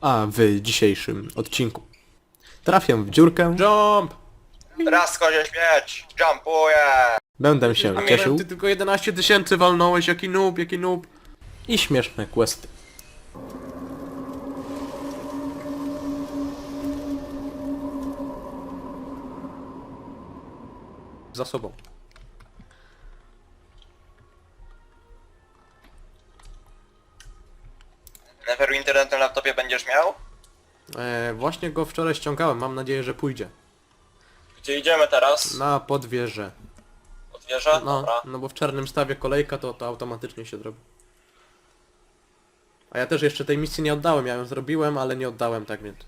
A w dzisiejszym odcinku trafię w dziurkę, Jump! Raz kozie śmieć! Jumpuję! będę się A cieszył Ty tylko 11 tysięcy walnąłeś, jaki noob, jaki noob. i śmieszne questy. Za sobą. Neferu internet na laptopie będziesz miał? E, właśnie go wczoraj ściągałem, mam nadzieję, że pójdzie. Gdzie idziemy teraz? Na podwieżę. Od wieża? No, Dobra. no bo w czarnym stawie kolejka, to, to automatycznie się zrobi. A ja też jeszcze tej misji nie oddałem, ja ją zrobiłem, ale nie oddałem, tak więc.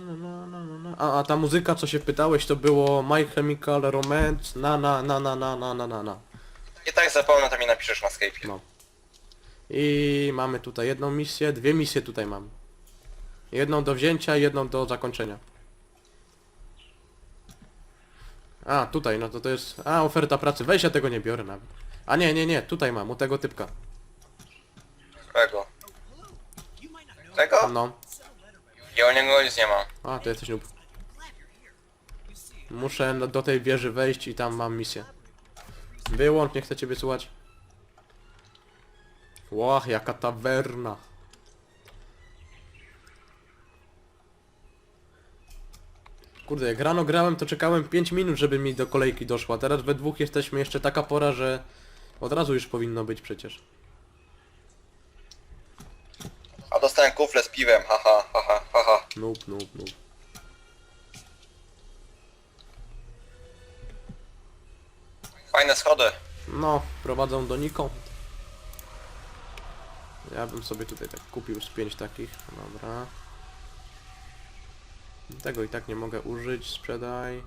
No, no, no. A, a ta muzyka, co się pytałeś, to było My Chemical Romance, na na na na na na na na na. I tak zapomnę, to mi napiszesz na Skype'ie. No. I mamy tutaj jedną misję, dwie misje tutaj mam. Jedną do wzięcia, jedną do zakończenia. A, tutaj, no to to jest... A, oferta pracy. Weź, ja tego nie biorę nawet. A nie, nie, nie, tutaj mam, u tego typka. Którego? Tego? No. Ja u niego nic nie mam. A, to jesteś noob. Muszę do tej wieży wejść i tam mam misję. Wyłącz, nie chcę ciebie słuchać. Łach, jaka tawerna. Kurde, jak rano grałem, to czekałem 5 minut, żeby mi do kolejki doszła. Teraz we dwóch jesteśmy jeszcze taka pora, że od razu już powinno być przecież. A dostałem kufle z piwem, haha, haha, haha. Noob, noob, noob. Fajne schody. No, prowadzą donikąd. Ja bym sobie tutaj tak kupił z pięć takich. Dobra. Tego i tak nie mogę użyć, sprzedaj.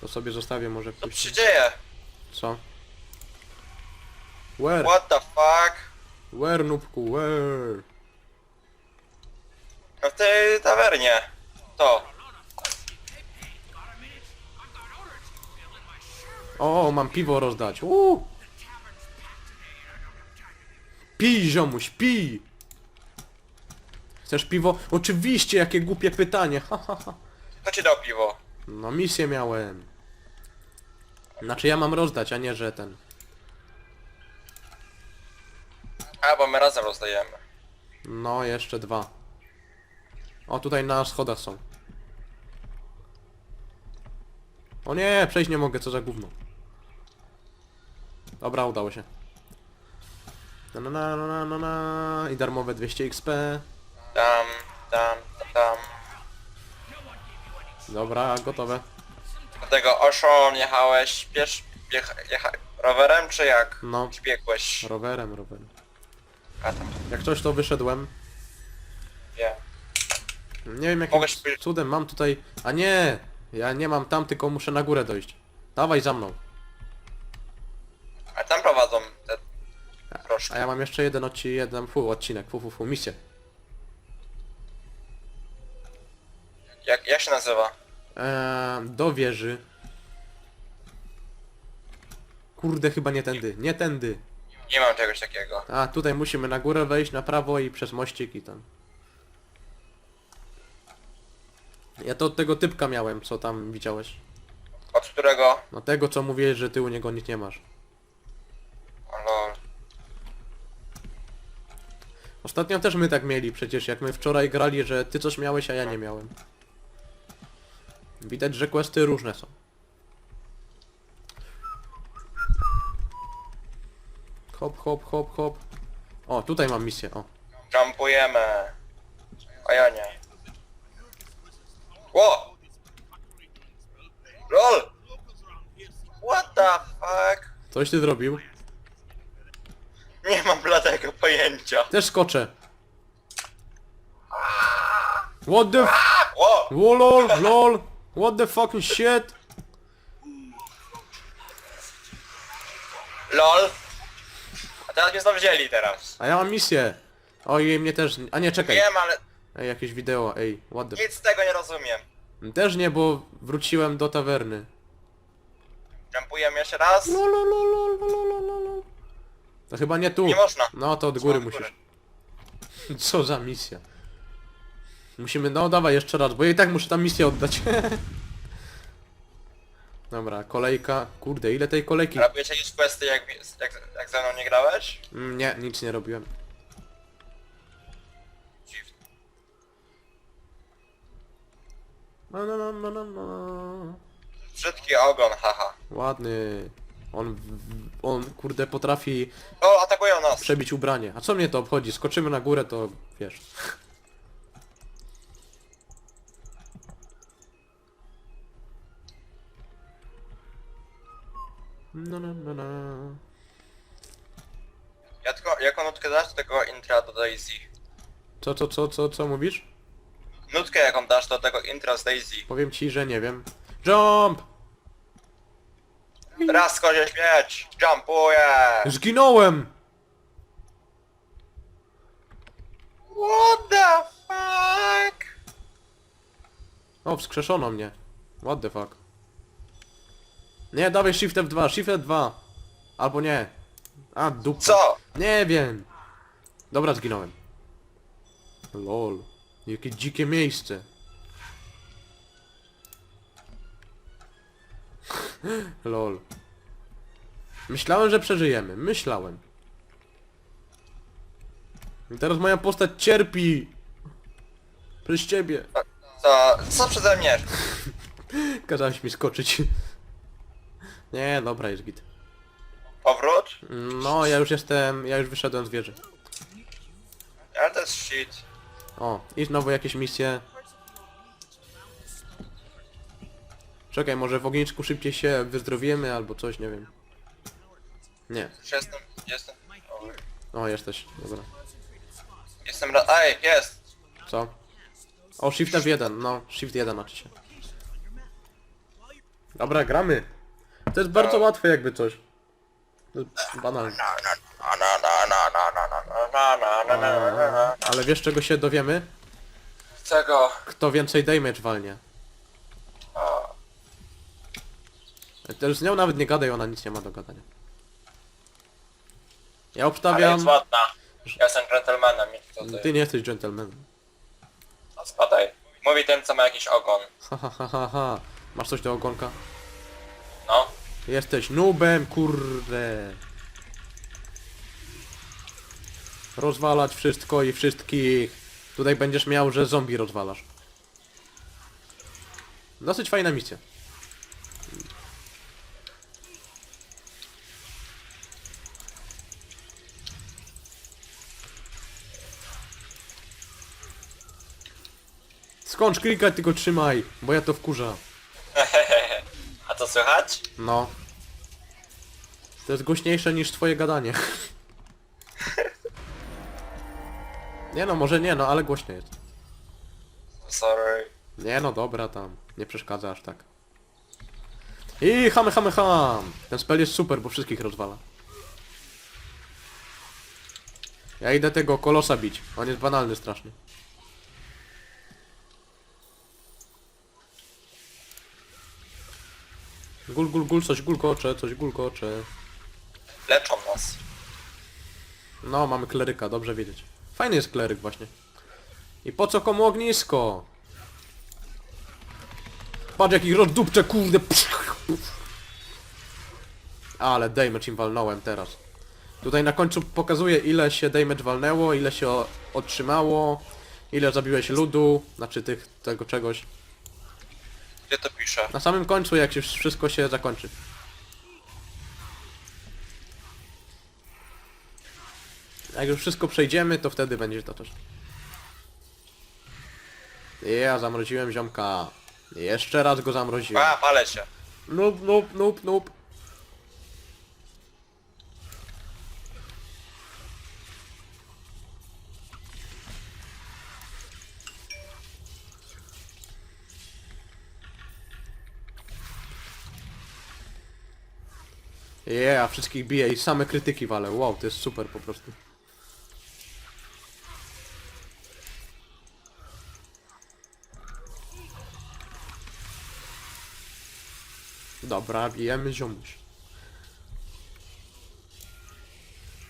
To sobie zostawię może Co tu się później. dzieje? Co? Where? What the fuck? Where, nubku, where? Tej tawernie. To. O, mam piwo rozdać. Uuu. Pij, ziomuś, pij! Chcesz piwo? Oczywiście, jakie głupie pytanie. Ha, ha, ha. Kto ci dał piwo? No misję miałem. Znaczy ja mam rozdać, a nie, że ten. A, bo my razem rozdajemy. No, jeszcze dwa. O, tutaj na schodach są. O nie, przejść nie mogę, co za gówno. Dobra, udało się. Na na na na na na i darmowe 200 XP. Tam, tam, tam. Dobra, gotowe. Do tego Oshon jechałeś, piesz, jecha, jecha, rowerem czy jak? No, Śpiegłeś. rowerem, rowerem. A tam, Jak coś to wyszedłem. Nie wiem jakim Mogłeś cudem mam tutaj... A nie! Ja nie mam tam, tylko muszę na górę dojść. Dawaj za mną. A tam prowadzą te proszki. A ja mam jeszcze jeden odcinek, jeden fu, odcinek, fu, fu, fu, misję. Jak, jak się nazywa? Eee, do wieży. Kurde, chyba nie tędy, nie tędy. Nie mam czegoś takiego. A, tutaj musimy na górę wejść, na prawo i przez mościk i tam. Ja to od tego typka miałem, co tam widziałeś. Od którego? No tego, co mówiłeś, że ty u niego nic nie masz. O lol. Ostatnio też my tak mieli przecież, jak my wczoraj grali, że ty coś miałeś, a ja nie miałem. Widać, że questy różne są. Hop, hop, hop, hop. O, tutaj mam misję, o. Jumpujemy. A ja nie. Ło! LOL! What the fuck? Coś ty zrobił? Nie mam bladego pojęcia. Też skoczę. What the f... Ło! Wo, lol, lol. What the fucking shit? LOL! A teraz mnie znowu wzięli teraz. A ja mam misję. Ojej, mnie też... A nie, czekaj. Wiem, ale Ej, jakieś wideo, ej, what the... nic z tego nie rozumiem. Też nie, bo wróciłem do tawerny. Jumpujemy jeszcze raz? No, To chyba nie tu. Nie można. No to od góry od musisz. Co za misja. Musimy, no dawaj jeszcze raz, bo ja i tak muszę tam misję oddać. Dobra, kolejka. Kurde, ile tej kolejki? Robiłeś jakieś questy jak, jak, jak ze mną nie grałeś? Mm, Nie, nic nie robiłem. No, no, no, no, no, no. Brzydki ogon, haha. Ładny. On, w- on kurde potrafi O, atakują nas! przebić ubranie. A co mnie to obchodzi? Skoczymy na górę, to wiesz. No, no, no, no. Ja tylko, jaką nutkę dasz do tego intra do Daisy? Co, co, co, co, co mówisz? Nutkę jaką dasz do tego intra z Daisy? Powiem ci, że nie wiem. Jump! Raz kozie śmieć! Jumpuję! Zginąłem! What the fuck? O, wskrzeszono mnie. What the fuck. Nie, dawaj Shift F2, Shift F2. Albo nie. A, dupa. Co? Nie wiem. Dobra, zginąłem. Lol. Jakie dzikie miejsce. Lol. Myślałem, że przeżyjemy. Myślałem. I teraz moja postać cierpi. Przez ciebie. Co? Co przeze mnie? Kazałeś mi skoczyć. Nie, dobra, jest git. Powrót? No, ja już jestem, ja już wyszedłem z wieży. Ale to jest shit. O, i znowu jakieś misje. Czekaj, może w ogniczku szybciej się wyzdrowiemy albo coś, nie wiem. Nie. Jestem, jestem... O, O, jesteś, dobra. jestem ra... Ej, jest! Co? O, Shift F1, no, Shift 1 znaczy się. Dobra, gramy. To jest bardzo łatwe jakby coś. To jest Banalne. Na, na, na, na, na. Ale wiesz czego się dowiemy? Czego? Kto więcej damage walnie. To z nią nawet nie gadaj, ona nic nie ma do gadania. Ja Ale obstawiam... jest ładna. Ja jestem gentlemanem. Ty nie jesteś gentlemanem. No, spadaj. Mówi ten, co ma jakiś ogon. Ha ha ha ha. Masz coś do ogonka? No. Jesteś nubem, kurde. Rozwalać wszystko i wszystkich. Tutaj będziesz miał, że zombie rozwalasz. Dosyć fajna misja. Skończ klikać, tylko trzymaj, bo ja to wkurza. A co słychać? No. To jest głośniejsze niż twoje gadanie. Nie no, może nie no, ale głośno jest. Sorry. Nie no, dobra tam. Nie przeszkadza aż tak. I hamy hamy ham! Ten spell jest super, bo wszystkich rozwala. Ja idę tego kolosa bić. On jest banalny strasznie. Gul, gul, gul, coś gulkocze, coś gulkocze. Leczą nas. No, mamy kleryka, dobrze wiedzieć. Fajny jest kleryk właśnie. I po co komu ognisko? Patrz jaki rozdupcze, kurde. Ale damage im walnąłem teraz. Tutaj na końcu pokazuje ile się damage walnęło, ile się otrzymało, ile zabiłeś ludu, znaczy tych, tego czegoś. Gdzie to pisze? Na samym końcu jak się wszystko się zakończy. Jak już wszystko przejdziemy, to wtedy będzie to też. Ja zamroziłem ziomka. Jeszcze raz go zamroziłem. A, palę się. Nup, nup, nup, nup. Yeah, wszystkich bije i same krytyki wale. Wow, to jest super po prostu. Dobra, bijemy ziomuś.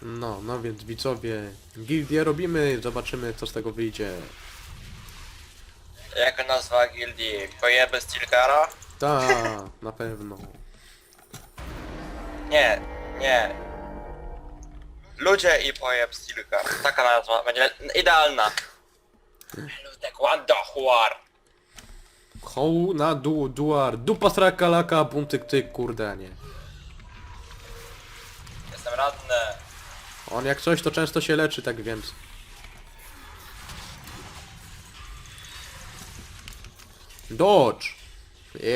No, no więc widzowie, gildię robimy, zobaczymy co z tego wyjdzie. Jak nazwa gildii? Pojeby Stilgara? Ta, na pewno. Nie, nie. Ludzie i pojeb Stilgar. Taka nazwa będzie idealna. Ludek Wandohuar. Hoł na du, duar, dupa sraka laka, buntyk tyk, kurde, nie. Jestem radny. On jak coś to często się leczy, tak więc. Dodge!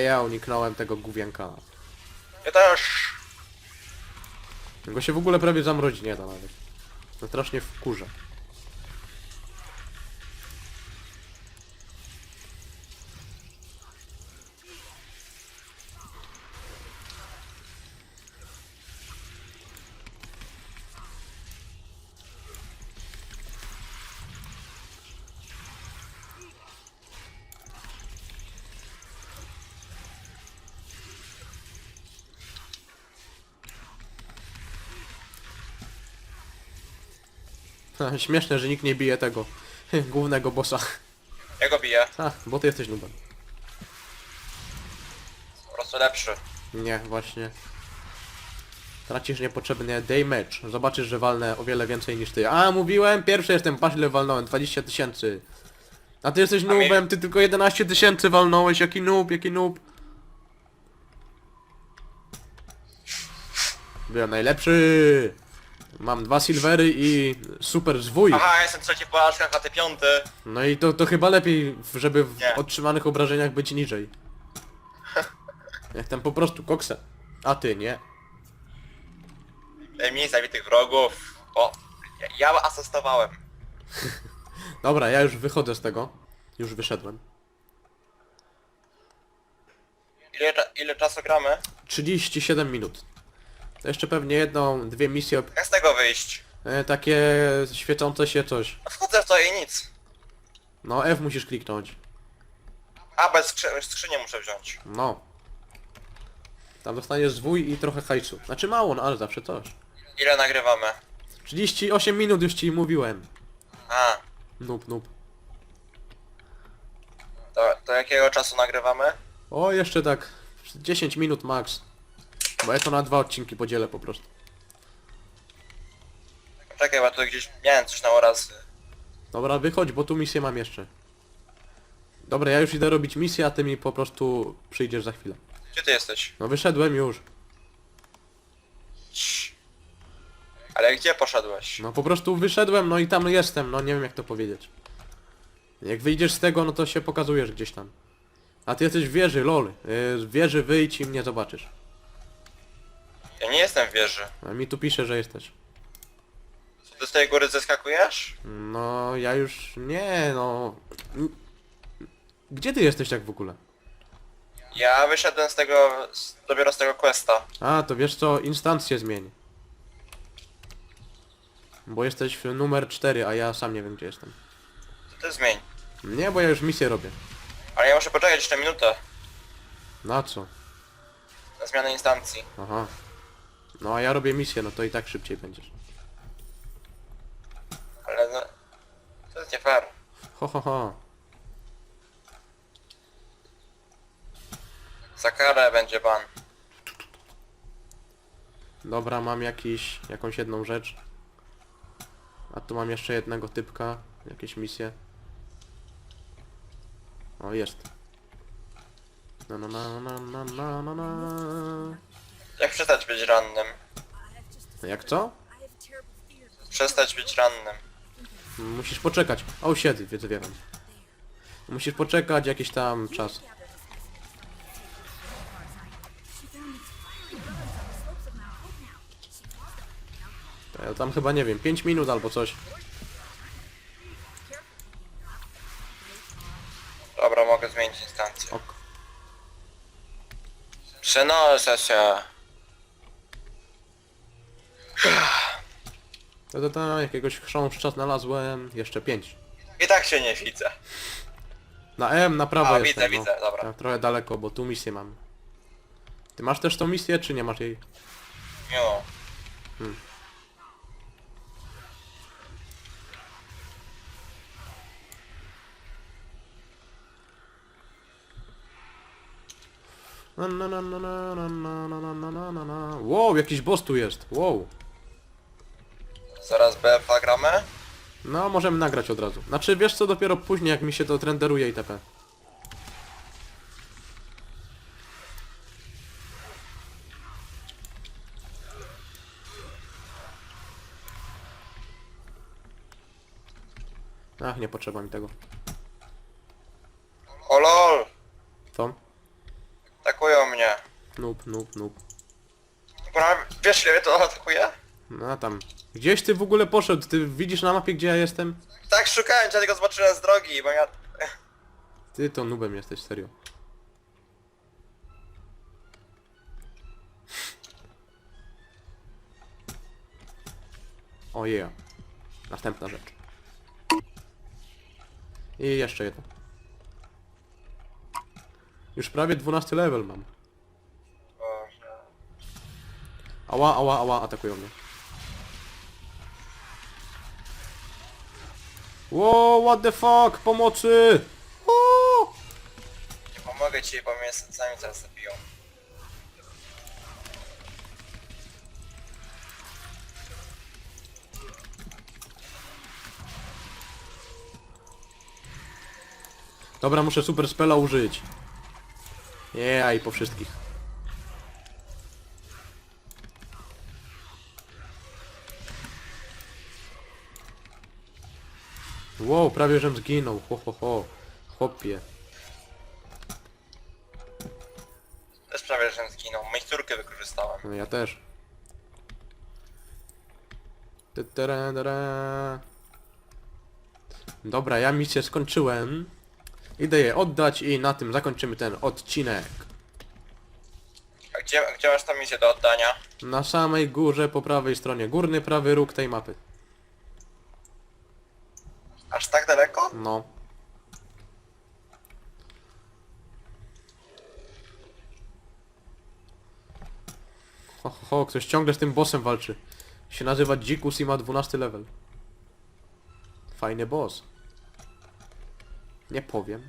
Ja uniknąłem tego gówienka. Ja też. Go się w ogóle prawie zamrozić nie da nawet. To strasznie wkurza. Śmieszne, że nikt nie bije tego głównego bossa. Ja go biję. A, bo ty jesteś nubem. Po prostu lepszy. Nie, właśnie. Tracisz niepotrzebnie day match. Zobaczysz, że walnę o wiele więcej niż ty. A, mówiłem, pierwszy jestem, patrz ile walnąłem, 20 tysięcy. A ty jesteś mi- noobem, ty tylko 11 tysięcy walnąłeś, jaki noob, jaki noob. Byłem najlepszy. Mam dwa silvery i super zwój. Aha, jestem trzeci po aszkach, a ty piąty. No i to, to chyba lepiej, żeby w Nie. otrzymanych obrażeniach być niżej. Jak tam po prostu koksa. A ty nie. Mniej zabitych wrogów. O, ja, ja asystowałem. Dobra, ja już wychodzę z tego. Już wyszedłem. Ile, cza- ile czasu gramy? 37 minut. To jeszcze pewnie jedną, dwie misje, Jak z tego wyjść? e, takie świecące się coś. No Wchodzę w to i nic. No F musisz kliknąć. A, bez skrzy skrzynię muszę wziąć. No. Tam dostaniesz zwój i trochę hajsu. Znaczy mało, no ale zawsze coś. Ile nagrywamy? 38 minut już ci mówiłem. A, Noob, noob. do, do jakiego czasu nagrywamy? O, jeszcze tak 10 minut max. Bo ja to na dwa odcinki podzielę po prostu. Czekaj, bo tu gdzieś miałem coś na oraz. Dobra, wychodź, bo tu misję mam jeszcze. Dobra, ja już idę robić misję, a ty mi po prostu przyjdziesz za chwilę. Gdzie ty jesteś? No wyszedłem już. Cii. Ale gdzie poszedłeś? No po prostu wyszedłem, no i tam jestem, no nie wiem jak to powiedzieć. Jak wyjdziesz z tego, no to się pokazujesz gdzieś tam. A ty jesteś w wieży, lol. Yy, Z wieży wyjdź i mnie zobaczysz. Nie jestem w wieży. A mi tu pisze, że jesteś. Ty z tej góry zeskakujesz? No ja już... nie no... Gdzie ty jesteś tak w ogóle? Ja wyszedłem z tego, z, dopiero z tego questa. A, to wiesz co, instancję zmień. Bo jesteś w numer 4, a ja sam nie wiem gdzie jestem. To ty zmień. Nie, bo ja już misję robię. Ale ja muszę poczekać jeszcze minutę Na co? na zmianę instancji. Aha. No a ja robię misję, no to i tak szybciej będziesz. Ale no... To jest nie fair. Ho, ho, ho. Za karę będzie ban. Dobra, mam jakiś, jakąś jedną rzecz. A tu mam jeszcze jednego typka. Jakieś misje. O, jest. Na na na na na na na na. Jak przestać być rannym? Jak co? Przestać być rannym. Musisz poczekać. O, siedzi, wiedzę, wiem. Musisz poczekać jakiś tam czas. Ja tam chyba nie wiem, 5 minut albo coś. Dobra, mogę zmienić instancję. Ok. Przenoszę się. Ta, ta, ta, jakiegoś chrząszcza znalazłem. Jeszcze 5. I tak się nie widzę. Na M, na prawo A, jestem, widzę, no. widzę, dobra. Tak, trochę daleko, bo tu misję mam. Ty masz też tą misję, czy nie masz jej? Jo. Na, na, na, na, na, na, na, na, na, na, na, na. Wow, jakiś boss tu jest. Wow. Zaraz BFA gramy? No, możemy nagrać od razu. Znaczy, wiesz co, dopiero później, jak mi się to renderuje itp. Ach, nie potrzeba mi tego. O lol! Co? Atakują mnie. Noob, noob, noob. Wiesz ile mnie to atakuje? No tam. Gdzieś ty w ogóle poszedł? Ty widzisz na mapie, gdzie ja jestem? Tak szukałem, dlatego zobaczyłem z drogi, bo ja... Ty to nubem jesteś, serio. O yeah. Następna rzecz. I jeszcze jedno. Już prawie 12 level mam. Boże. Ała, ała, ała, atakują mnie. Wow, what the fuck, pomocy! O! Nie pomogę ci, bo mnie sami zaraz zabiją. Dobra, muszę super spela użyć. Yeah, i po wszystkich. Wow, prawie żem zginął. Ho, ho, ho. Chłopie. Też prawie, że zginął. Miksturkę wykorzystałem. No ja też. Ty. Dobra, ja misję skończyłem. Idę je oddać i na tym zakończymy ten odcinek. A gdzie, gdzie masz tą misję do oddania? Na samej górze po prawej stronie. Górny prawy róg tej mapy. Aż tak daleko? No. Ho, ho, ho, ktoś ciągle z tym bossem walczy. Się nazywa Dzikus i ma 12 level. Fajny boss. Nie powiem.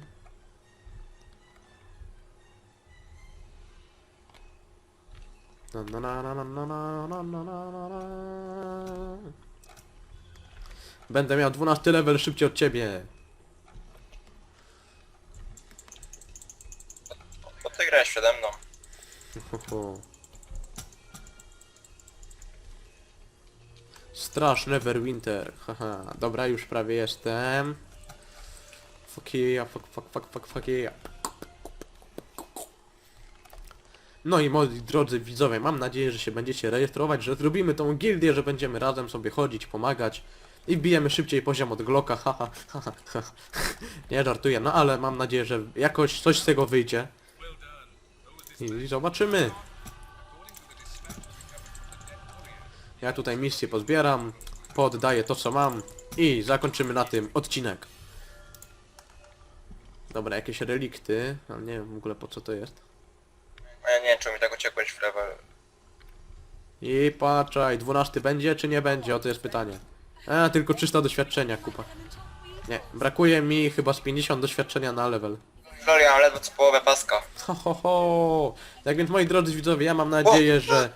Na, na, na, na, na, na, na, na, na, na, na. Będę miał 12 level szybciej od ciebie. Bo ty grałeś przede mną. Ho, ho. Straż Neverwinter, haha. Dobra, już prawie jestem. Fuck yeah, fuck, fuck, fuck, fuck, fuck yeah. No i moi drodzy widzowie, mam nadzieję, że się będziecie rejestrować, że zrobimy tą gildię, że będziemy razem sobie chodzić, pomagać i bijemy szybciej poziom od Glocka, haha, haha, haha. Nie żartuję, no ale mam nadzieję, że jakoś coś z tego wyjdzie. I zobaczymy. Ja tutaj misję pozbieram, poddaję to co mam i zakończymy na tym odcinek. Dobra, jakieś relikty, ale nie wiem w ogóle po co to jest. A ja nie wiem, czy mi tak uciekłeś w level. I patrzaj, 12 będzie czy nie będzie? O to jest pytanie. A, tylko 300 doświadczenia, kupa. Nie, brakuje mi chyba z 50 doświadczenia na level. Florian, ledwo co połowę paska. Ho, ho, ho. Tak więc moi drodzy widzowie, ja mam nadzieję, że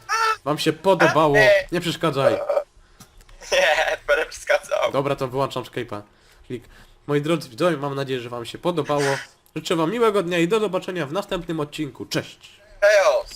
wam się podobało. Nie przeszkadzaj. Nie, będę przeszkadzał. Dobra, to wyłączam Skype'a. Klik. Moi drodzy widzowie, mam nadzieję, że wam się podobało. Życzę wam miłego dnia i do zobaczenia w następnym odcinku. Cześć! Chaos!